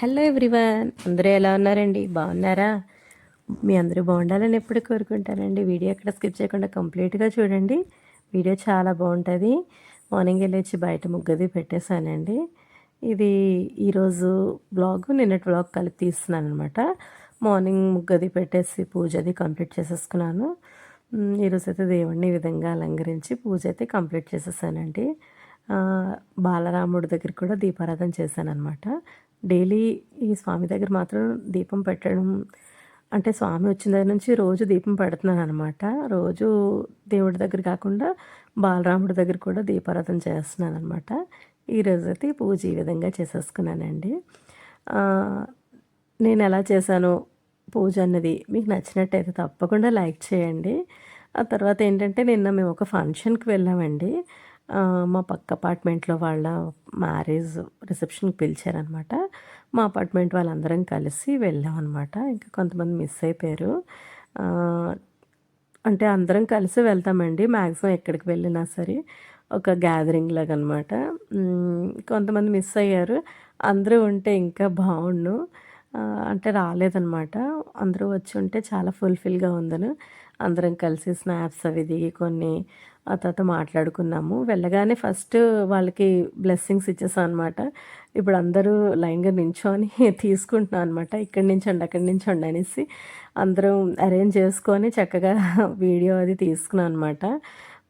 Hello everyone. అందరూ ఎలా ఉన్నారండి? బాగున్నారా? మీ అందరూ బాగుండాలని ఎప్పుడు కోరుకుంటానండి. వీడియో ఎక్కడ స్కిప్ చేయకుండా కంప్లీట్గా చూడండి. వీడియో చాలా బాగుంటుంది. మార్నింగ్ వెళ్ళొచ్చి బయట ముగ్గది పెట్టేశానండి. ఇది ఈరోజు బ్లాగ్ నిన్నటి బ్లాగ్ కలిపి తీస్తున్నాను అనమాట మార్నింగ్ ముగ్గది పెట్టేసి పూజ అది కంప్లీట్ చేసేసుకున్నాను. ఈరోజు అయితే దేవుడిని ఈ విధంగా అలంకరించి పూజ అయితే కంప్లీట్ చేసేసానండి. బాలరాముడి దగ్గర కూడా దీపారాధన చేశాను అనమాట డైలీ ఈ స్వామి దగ్గర మాత్రం దీపం పెట్టడం అంటే స్వామి వచ్చిన దగ్గర నుంచి రోజు దీపం పెడుతున్నాను అనమాట రోజు దేవుడి దగ్గర కాకుండా బాలరాముడి దగ్గర కూడా దీపారాధన చేస్తున్నాను అనమాట ఈరోజు అయితే పూజ ఈ విధంగా చేసేసుకున్నానండి. నేను ఎలా చేశాను పూజ అన్నది మీకు నచ్చినట్టయితే తప్పకుండా లైక్ చేయండి. ఆ తర్వాత ఏంటంటే నిన్న మేము ఒక ఫంక్షన్కి వెళ్ళామండి. మా పక్క అపార్ట్మెంట్లో వాళ్ళ మ్యారేజ్ రిసెప్షన్కి పిలిచారనమాట. మా అపార్ట్మెంట్ వాళ్ళందరం కలిసి వెళ్ళాం అనమాట ఇంకా కొంతమంది మిస్ అయిపోయారు. అంటే అందరం కలిసి వెళ్తామండి. మ్యాక్సిమం ఎక్కడికి వెళ్ళినా సరే ఒక గ్యాదరింగ్ లాగా అనమాట కొంతమంది మిస్ అయ్యారు. అందరూ ఉంటే ఇంకా బాగుండు. అంటే రాలేదనమాట అందరూ వచ్చి ఉంటే చాలా ఫుల్ఫిల్గా ఉందను. అందరం కలిసి స్నాప్స్ అవి దిగి కొన్ని ఆ తర్వాత మాట్లాడుకున్నాము. వెళ్ళగానే ఫస్ట్ వాళ్ళకి బ్లెస్సింగ్స్ ఇచ్చేసాం అనమాట ఇప్పుడు అందరూ లైన్గా నించొని తీసుకుంటున్నాం అనమాట ఇక్కడి నుంచండి అక్కడి నుంచండి అనేసి అందరం అరేంజ్ చేసుకొని చక్కగా వీడియో అది తీసుకున్నాం అనమాట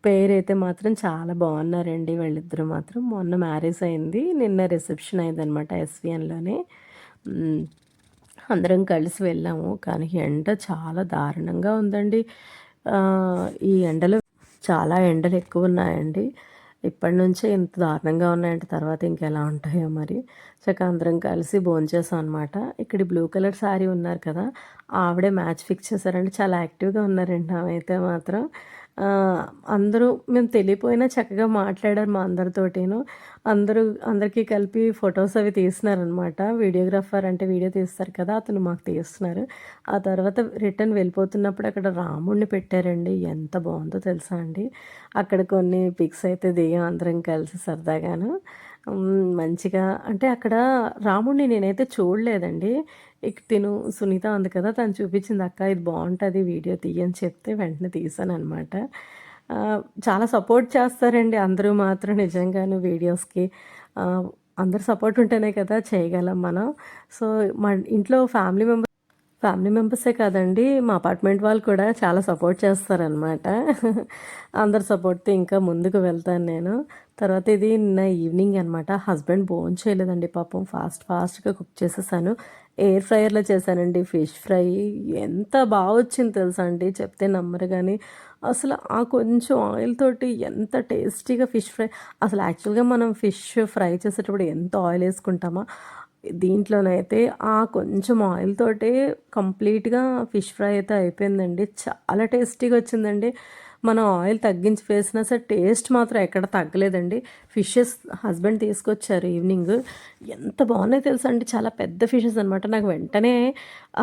పేరు అయితే మాత్రం చాలా బాగున్నారండి వాళ్ళిద్దరూ మాత్రం. మొన్న మ్యారేజ్ అయింది నిన్న రిసెప్షన్ అయిందనమాట ఎస్విఎన్లోనే అందరం కలిసి వెళ్ళాము. కానీ ఎండ చాలా దారుణంగా ఉందండి. ఈ ఎండలో చాలా ఎండలు ఎక్కువ ఉన్నాయండి ఇప్పటి నుంచే ఇంత దారుణంగా ఉన్నాయంటే తర్వాత ఇంకెలా ఉంటాయో మరి. చక్కగా అందరం కలిసి భోంచేసాం అనమాట ఇక్కడ బ్లూ కలర్ శారీ ఉన్నారు కదా ఆవిడే మ్యాచ్ ఫిక్స్ చేశారండి. చాలా యాక్టివ్గా ఉన్నారండి ఆమె అయితే మాత్రం. అందరూ మేము తెలియపోయినా చక్కగా మాట్లాడారు మా అందరితోటేను. అందరూ అందరికీ కలిపి ఫొటోస్ అవి తీస్తున్నారనమాట వీడియోగ్రాఫర్ అంటే వీడియో తీస్తారు కదా అతను మాకు తీస్తున్నారు. ఆ తర్వాత రిటర్న్ వెళ్ళిపోతున్నప్పుడు అక్కడ రాముడిని పెట్టారండి. ఎంత బాగుందో తెలుసా అండి. అక్కడ కొన్ని పిక్స్ అయితే దిగాం అందరం కలిసి సరదాగాను. మంచిగా. అంటే అక్కడ రాముడిని నేనైతే చూడలేదండి. ఇక తిను సునీత ఉంది కదా తను చూపించింది అక్క ఇది బాగుంటుంది వీడియో తీయని చెప్తే వెంటనే తీసాను అనమాట చాలా సపోర్ట్ చేస్తారండి అందరూ మాత్రం నిజంగాను వీడియోస్కి. అందరు సపోర్ట్ ఉంటేనే కదా చేయగలం మనం. సో మా ఇంట్లో ఫ్యామిలీ మెంబర్స్ ఫ్యామిలీ మెంబర్సే కాదండి. మా అపార్ట్మెంట్ వాళ్ళు కూడా చాలా సపోర్ట్ చేస్తారనమాట అందరి సపోర్ట్తో ఇంకా ముందుకు వెళ్తాను నేను. తర్వాత ఇది నిన్న ఈవినింగ్ అనమాట హస్బెండ్ బోన్ చేయలేదండి పాపం. ఫాస్ట్ ఫాస్ట్గా కుక్ చేసేసాను. ఎయిర్ ఫ్రైయర్లో చేశానండి. Fish fry. ఎంత బాగా వచ్చింది తెలుసా అండి? చెప్తే నమ్మరు కానీ అసలు ఆ కొంచెం ఆయిల్ తోటి ఎంత టేస్టీగా ఫిష్ ఫ్రై. అసలు యాక్చువల్గా మనం ఫిష్ ఫ్రై చేసేటప్పుడు ఎంత ఆయిల్ వేసుకుంటామా దీంట్లోనైతే ఆ కొంచెం ఆయిల్ తోటే కంప్లీట్గా ఫిష్ ఫ్రై అయితే అయిపోయిందండి. చాలా టేస్టీగా వచ్చిందండి. మనం ఆయిల్ తగ్గించి వేసినా సరే టేస్ట్ మాత్రం ఎక్కడ తగ్గలేదండి. ఫిషెస్ హస్బెండ్ తీసుకొచ్చారు ఈవినింగ్. ఎంత బాగున్నాయి తెలుసా అండి చాలా పెద్ద ఫిషెస్ అనమాట నాకు వెంటనే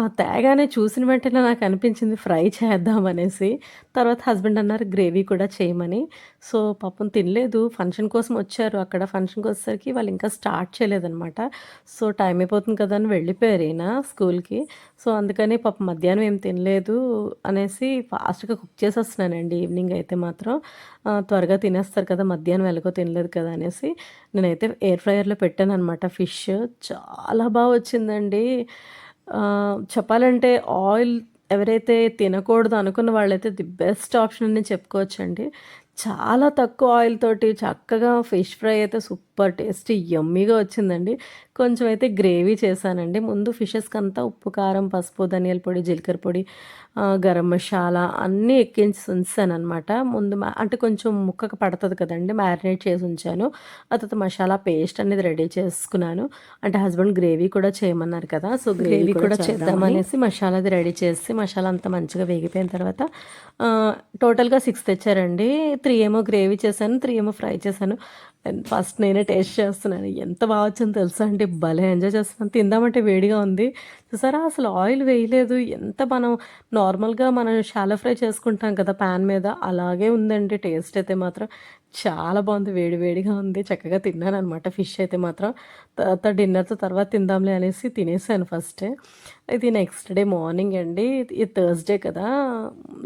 తేగానే చూసిన వెంటనే నాకు అనిపించింది ఫ్రై చేద్దాం అనేసి తర్వాత హస్బెండ్ అన్నారు గ్రేవీ కూడా చేయమని. సో పాపం తినలేదు. ఫంక్షన్ కోసం వచ్చారు. అక్కడ ఫంక్షన్కి వచ్చేసరికి వాళ్ళు ఇంకా స్టార్ట్ చేయలేదన్నమాట. సో టైం అయిపోతుంది కదా అని వెళ్ళిపోయారు ఈయన స్కూల్కి. సో అందుకని పాపం మధ్యాహ్నం ఏం తినలేదు అనేసి ఫాస్ట్గా కుక్ చేసేస్తున్నానండి ఈవినింగ్ అయితే మాత్రం త్వరగా తినేస్తారు కదా మధ్యాహ్నం ఎలాగో తినలేదు కదా అనేసి నేనైతే ఎయిర్ ఫ్రైయర్లో పెట్టాను అనమాట ఫిష్. చాలా బాగా వచ్చిందండి. చెప్పాలంటే ఆయిల్ ఎవరైతే తినకూడదు అనుకున్న వాళ్ళైతే ది బెస్ట్ ఆప్షన్ అని చెప్పుకోవచ్చండి. చాలా తక్కువ ఆయిల్ తోటి చక్కగా ఫిష్ ఫ్రై అయితే సూపర్ టేస్టీ యమ్మీగా వచ్చిందండి. కొంచెం అయితే గ్రేవీ చేశానండి. ముందు ఫిషెస్కి అంతా ఉప్పు కారం పసుపు ధనియాల పొడి జీలకర్ర పొడి గరం మసాలా అన్నీ ఎక్కించి ఉంచాను అనమాట ముందు అంటే కొంచెం ముక్కకు పడుతుంది కదండి మ్యారినేట్ చేసి ఉంచాను. ఆ తర్వాత మసాలా పేస్ట్ అనేది రెడీ చేసుకున్నాను. అంటే హస్బెండ్ గ్రేవీ కూడా చేయమన్నారు కదా సో గ్రేవీ కూడా చేద్దామనేసి మసాలా అది రెడీ చేసి మసాలా అంతా మంచిగా వేగిపోయిన తర్వాత టోటల్గా సిక్స్ తెచ్చారండి. త్రీ ఏమో గ్రేవీ చేశాను త్రీ ఏమో ఫ్రై చేశాను. ఫస్ట్ నేనే టేస్ట్ చేస్తున్నాను. ఎంత బాగా వచ్చిందో తెలుసా అంటే భలే ఎంజాయ్ చేస్తున్నాను. తిందామంటే వేడిగా ఉంది. చూసారా? అసలు ఆయిల్ వేయలేదు. ఎంత మనం నార్మల్గా మనం షాలో ఫ్రై చేసుకుంటాం కదా ప్యాన్ మీద. అలాగే ఉందండి. టేస్ట్ అయితే మాత్రం చాలా బాగుంది. వేడి వేడిగా ఉంది. చక్కగా తిన్నాను అనమాట ఫిష్ అయితే మాత్రం. తర్వాత డిన్నర్తో తర్వాత తిందాంలే అనేసి తినేసాను ఫస్టే. ఇది నెక్స్ట్ డే మార్నింగ్ అండి. ఇది థర్స్డే కదా.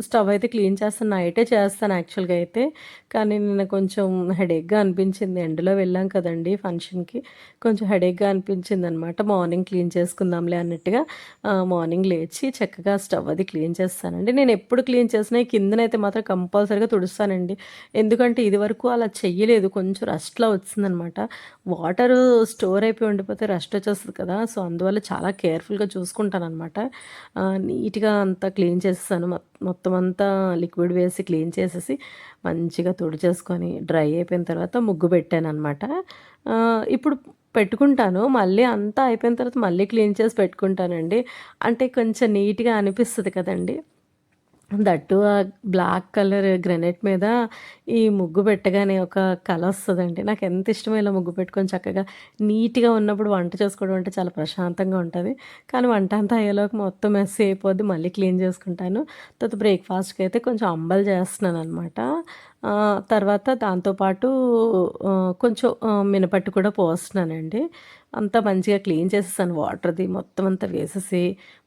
స్టవ్ అయితే క్లీన్ చేస్తాను. నైటే చేస్తాను యాక్చువల్గా అయితే. కానీ నిన్న కొంచెం హెడేక్గా అనిపించింది. ఎండలో వెళ్ళాం కదండి ఫంక్షన్కి. కొంచెం హెడేక్గా అనిపించింది అనమాట మార్నింగ్ క్లీన్ చేసుకుందాంలే అన్నట్టుగా మార్నింగ్ లేచి చక్కగా స్టవ్ అది క్లీన్ చేస్తానండి. నేను ఎప్పుడు క్లీన్ చేసినా కిందనైతే మాత్రం కంపల్సరీగా తుడుస్తానండి. ఎందుకంటే ఇది వరకు అలా చెయ్యలేదు. కొంచెం రస్ట్లా వచ్చిందనమాట. వాటర్ స్టోర్ అయిపోయి ఉండిపోతే రస్ట్ వచ్చేస్తుంది కదా. సో అందువల్ల చాలా కేర్ఫుల్గా చూసుకుంటాను అనమాట నీట్గా అంతా క్లీన్ చేసేసాను. మొత్తం అంతా లిక్విడ్ వేసి క్లీన్ చేసేసి మంచిగా తుడిచేసుకొని డ్రై అయిపోయిన తర్వాత ముగ్గు పెట్టాను అనమాట ఇప్పుడు పెట్టుకుంటాను. మళ్ళీ అంతా అయిపోయిన తర్వాత మళ్ళీ క్లీన్ చేసి పెట్టుకుంటానండి. అంటే కొంచెం నీట్గా అనిపిస్తుంది కదండి. దట్టు ఆ బ్లాక్ కలర్ గ్రెనైట్ మీద ఈ ముగ్గు పెట్టగానే ఒక కళ వస్తుందండి. నాకు ఎంత ఇష్టమో ఇలా ముగ్గు పెట్టుకొని చక్కగా నీట్గా ఉన్నప్పుడు వంట చేసుకోవడం అంటే చాలా ప్రశాంతంగా ఉంటుంది. కానీ వంట అంతా అయ్యేలోకి మొత్తం మెస్ అయిపోద్ది. మళ్ళీ క్లీన్ చేసుకుంటాను. తర్వాత బ్రేక్ఫాస్ట్కి అయితే కొంచెం అంబలు చేస్తున్నాను అనమాట తర్వాత దాంతోపాటు కొంచెం మినపట్టు కూడా పోస్తున్నానండి. అంతా మంచిగా క్లీన్ చేసేసాను. వాటర్ది మొత్తం అంతా వేసేసి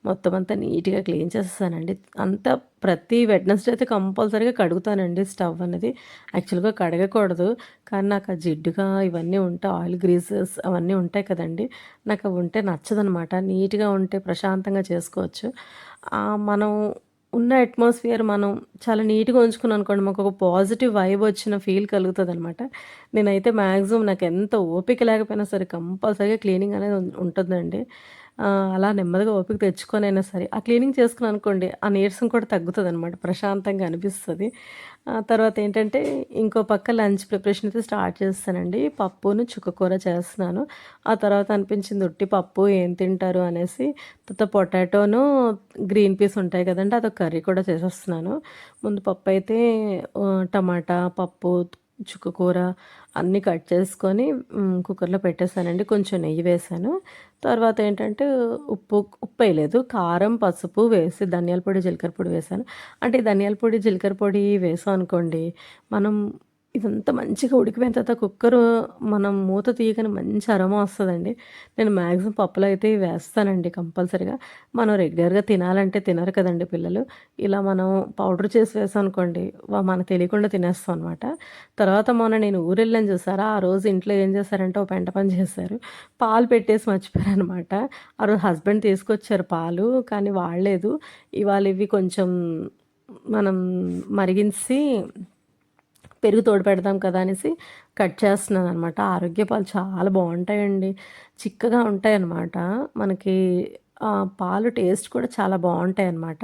మొత్తం అంతా నీట్గా క్లీన్ చేసేసానండి. అంతా ప్రతి వెడ్నెస్డే అయితే కంపల్సరీగా కడుగుతానండి స్టవ్ అనేది. యాక్చువల్గా కడగకూడదు. కానీ నాకు ఆ జిడ్డుగా ఇవన్నీ ఉంటాయి ఆయిల్ గ్రీజెస్ అవన్నీ ఉంటాయి కదండి. నాకు అవి ఉంటే నచ్చదనమాట. నీట్గా ఉంటే ప్రశాంతంగా చేసుకోవచ్చు. మనం ఉన్న అట్మాస్ఫియర్ మనం చాలా నీట్గా ఉంచుకున్నాం అనుకోండి మాకు ఒక పాజిటివ్ వైబ్ వచ్చిన ఫీల్ కలుగుతుంది అనమాట నేనైతే మ్యాక్సిమం నాకు ఎంత ఓపిక లేకపోయినా సరే కంపల్సరీగా క్లీనింగ్ అనేది ఉంటుందండి. అలా నెమ్మదిగా ఓపిక తెచ్చుకొనైనా సరే ఆ క్లీనింగ్ చేసుకుని అనుకోండి ఆ నీరసం కూడా తగ్గుతుంది అనమాట ప్రశాంతంగా అనిపిస్తుంది. తర్వాత ఏంటంటే ఇంకో పక్క లంచ్ ప్రిపరేషన్ అయితే స్టార్ట్ చేస్తానండి. పప్పును చుక్కకూర చేస్తున్నాను. ఆ తర్వాత అనిపించింది ఉట్టి పప్పు ఏం తింటారు? అనేసి తర్వాత పొటాటోను గ్రీన్ పీస్ ఉంటాయి కదండి అదొక కర్రీ కూడా చేసేస్తున్నాను. ముందు పప్పు అయితే టమాటా పప్పు చుక్కకూర అన్నీ కట్ చేసుకొని కుక్కర్లో పెట్టేశానండి. కొంచెం నెయ్యి వేసాను తర్వాత ఏంటంటే ఉప్పు ఉప్పు వేయలేదు కారం పసుపు వేసి ధనియాల పొడి జీలకర్ర పొడి వేసాను అంటే ధనియాల పొడి జీలకర్ర పొడి వేసాం అనుకోండి మనం ఇదంతా మంచిగా ఉడికిపోయిన తర్వాత కుక్కర్ మనం మూత తీయగానే మంచి అరమ వస్తుందండి. నేను మ్యాక్సిమం పప్పులు అయితే వేస్తానండి కంపల్సరీగా. మనం రెగ్యులర్గా తినాలంటే తినరు కదండి పిల్లలు. ఇలా మనం పౌడర్ చేసి వేసాం అనుకోండి మనకు తెలియకుండా తినేస్తాం అనమాట తర్వాత మొన్న నేను ఊరెళ్ళాను చూసారా ఆ రోజు ఇంట్లో ఏం చేశారంటే ఒక పెంట పని చేశారు. పాలు పెట్టేసి మర్చిపోయారు అనమాట ఆ రోజు హస్బెండ్ తీసుకొచ్చారు పాలు కానీ వాడలేదు. ఇవాళ ఇవి కొంచెం మనం మరిగించి పెరుగు తోడు పెడతాం కదా అనేసి కట్ చేస్తున్నాను అనమాట ఆరోగ్య పాలు చాలా బాగుంటాయండి. చిక్కగా ఉంటాయి అన్నమాట మనకి పాలు టేస్ట్ కూడా చాలా బాగుంటాయి అన్నమాట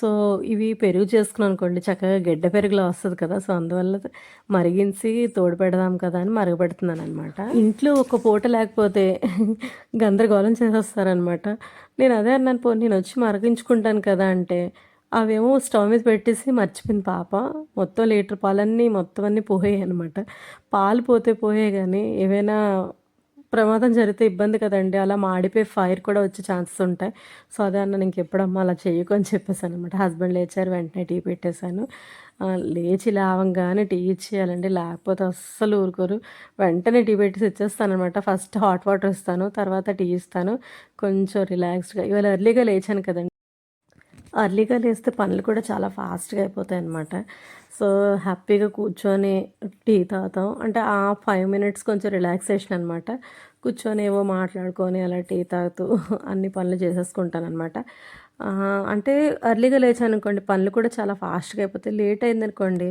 సో ఇవి పెరుగు చేసుకున్నాను అనుకోండి చక్కగా గడ్డ పెరుగులో వస్తుంది కదా సో అందువల్ల మరిగించి తోడు పెడదాం కదా అని మరగబెడుతున్నాను అనమాట ఇంట్లో ఒక పూట లేకపోతే గందరగోళం చేసేస్తారనమాట నేను అదే అన్నాను పో నేను వచ్చి మరిగించుకుంటాను కదా అంటే అవేమో స్టవ్ మీద పెట్టేసి మర్చిపోయింది పాప. మొత్తం లీటర్ పాలన్నీ మొత్తం అన్నీ పోయాయి అనమాట పాలు పోతే పోయే కానీ ఏవైనా ప్రమాదం జరిగితే ఇబ్బంది కదండి. అలా మాడిపోయి ఫైర్ కూడా వచ్చే ఛాన్సెస్ ఉంటాయి. సో అదే అన్న ఇంకెప్పుడమ్మా అలా చేయకు అని చెప్పేసాను అనమాట హస్బెండ్ లేచారు వెంటనే టీ పెట్టేశాను. లేచి లేవంగానే టీ ఇచ్చేయాలండి. లేకపోతే అస్సలు ఊరుకోరు. వెంటనే టీ పెట్టేసి ఇచ్చేస్తాను అనమాట ఫస్ట్ హాట్ వాటర్ ఇస్తాను తర్వాత టీ ఇస్తాను. కొంచెం రిలాక్స్డ్గా ఇవాళ ఎర్లీగా లేచాను కదండి. అర్లీగా లేస్తే పనులు కూడా చాలా ఫాస్ట్గా అయిపోతాయి అనమాట సో హ్యాపీగా కూర్చొని టీ తాగుతాం. అంటే ఆ ఫైవ్ మినిట్స్ కొంచెం రిలాక్సేషన్ అనమాట కూర్చొని ఏవో మాట్లాడుకొని అలా టీ తాగుతూ అన్ని పనులు చేసేసుకుంటాను అనమాట అంటే అర్లీగా లేచాను అనుకోండి పనులు కూడా చాలా ఫాస్ట్గా అయిపోతాయి. లేట్ అయిందనుకోండి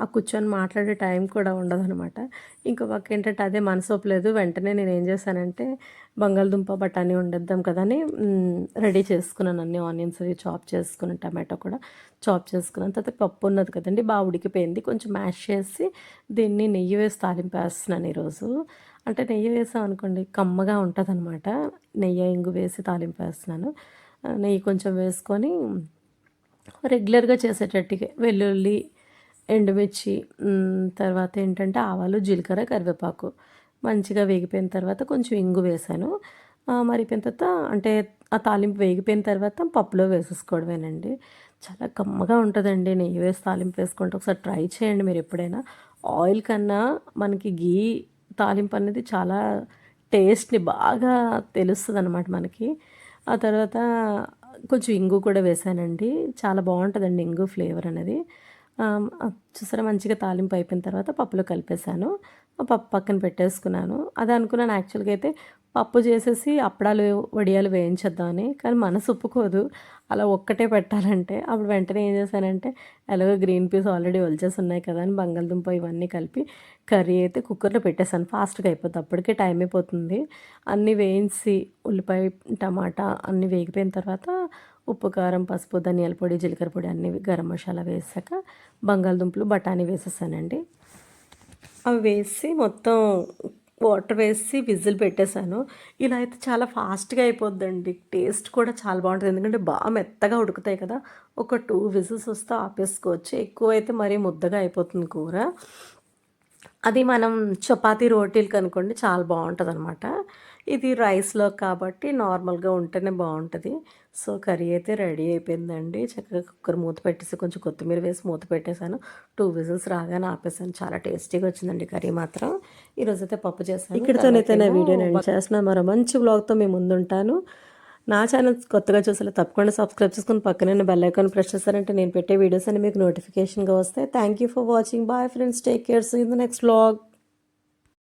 ఆ కూర్చొని మాట్లాడే టైం కూడా ఉండదు అనమాట ఇంకొక ఏంటంటే అదే మనసు ఒప్పలేదు వెంటనే నేను ఏం చేశానంటే బంగాళదుంప బఠానీ వండేద్దాం కదా అని రెడీ చేసుకున్నాను. అన్ని ఆనియన్స్ అవి చాప్ చేసుకున్నాను టమాటో కూడా చాప్ చేసుకున్నాను. తర్వాత పప్పు ఉన్నది కదండి బాగా ఉడికిపోయింది. కొంచెం మ్యాష్ చేసి దీన్ని నెయ్యి వేసి తాలింపు వేస్తున్నాను ఈరోజు. అంటే నెయ్యి వేసాం అనుకోండి కమ్మగా ఉంటుంది అనమాట నెయ్యి ఇంగు వేసి తాలింపు వేస్తున్నాను నెయ్యి కొంచెం వేసుకొని రెగ్యులర్గా చేసేటట్టుగా వెల్లుల్లి ఎండుమిర్చి తర్వాత ఏంటంటే ఆవాలు జీలకర్ర కరివేపాకు. మంచిగా వేగిపోయిన తర్వాత కొంచెం ఇంగు వేసాను. మరిపోయిన తర్వాత అంటే ఆ తాలింపు వేగిపోయిన తర్వాత పప్పులో వేసేసుకోవడమేనండి. చాలా కమ్మగా ఉంటుందండి నెయ్యి వేసి తాలింపు వేసుకుంటే. ఒకసారి ట్రై చేయండి మీరు ఎప్పుడైనా. ఆయిల్ కన్నా మనకి గీ తాలింపు అనేది చాలా టేస్ట్ని బాగా తెలుస్తుంది అనమాట మనకి. ఆ తర్వాత కొంచెం ఇంగు కూడా వేసానండి. చాలా బాగుంటుందండి ఇంగు ఫ్లేవర్ అనేది. చూసారా మంచిగా తాలింపు అయిపోయిన తర్వాత పప్పులో కలిపేశాను. పప్పు పక్కన పెట్టేసుకున్నాను. అది అనుకున్నాను యాక్చువల్గా అయితే పప్పు చేసేసి అప్పడాలు వడియాలు వేయించేద్దామని కానీ మనసు ఒప్పుకోదు. అలా ఒక్కటే పెట్టాలంటే అప్పుడు వెంటనే ఏం చేశానంటే ఎలాగో గ్రీన్ పీస్ ఆల్రెడీ ఒలిచేసి ఉన్నాయి కదా అని బంగాళదుంప ఇవన్నీ కలిపి కర్రీ అయితే కుక్కర్లో పెట్టేశాను. ఫాస్ట్గా అయిపోతుంది అప్పటికే టైం అయిపోతుంది. అన్నీ వేయించి ఉల్లిపాయ టమాటా అన్నీ వేగిపోయిన తర్వాత ఉప్పు కారం పసుపు ధనియాల పొడి జీలకర్ర పొడి అన్నీ గరం మసాలా వేసాక బంగాళదుంపలు బఠానీ వేసేసానండి. అవి వేసి మొత్తం వాటర్ వేసి విజిల్ పెట్టేశాను. ఇలా అయితే చాలా ఫాస్ట్గా అయిపోద్దండి. టేస్ట్ కూడా చాలా బాగుంటుంది. ఎందుకంటే బాగా మెత్తగా ఉడుకుతాయి కదా. ఒక టూ విజిల్స్ వస్తే ఆపేసుకోవచ్చు. ఎక్కువ అయితే మరీ ముద్దగా అయిపోతుంది కూర. అది మనం చపాతీ రోటీలకు అనుకోండి చాలా బాగుంటుంది అనమాట ఇది రైస్లో కాబట్టి నార్మల్గా ఉంటేనే బాగుంటుంది. సో కర్రీ అయితే రెడీ అయిపోయిందండి. చక్కగా కుక్కర్ మూత పెట్టేసి కొంచెం కొత్తిమీర వేసి మూత పెట్టేశాను. టూ విజిల్స్ రాగానే ఆపేసాను చాలా టేస్టీగా వచ్చిందండి కర్రీ మాత్రం. ఈరోజు అయితే పప్పు చేశాను. ఇక్కడితోనైతే నా వీడియో నేను చేసిన మరో మంచి బ్లాగ్తో మేము ముందుంటాను. నా ఛానల్ కొత్తగా చూసారు తప్పకుండా సబ్స్క్రైబ్ చేసుకుని పక్కనే బెల్ ఐకాన్ ప్రెస్ చేస్తారంటే నేను పెట్టే వీడియోస్ అన్ని మీకు నోటిఫికేషన్గా వస్తాయి. Thank you for watching bye friends take cares in the next blog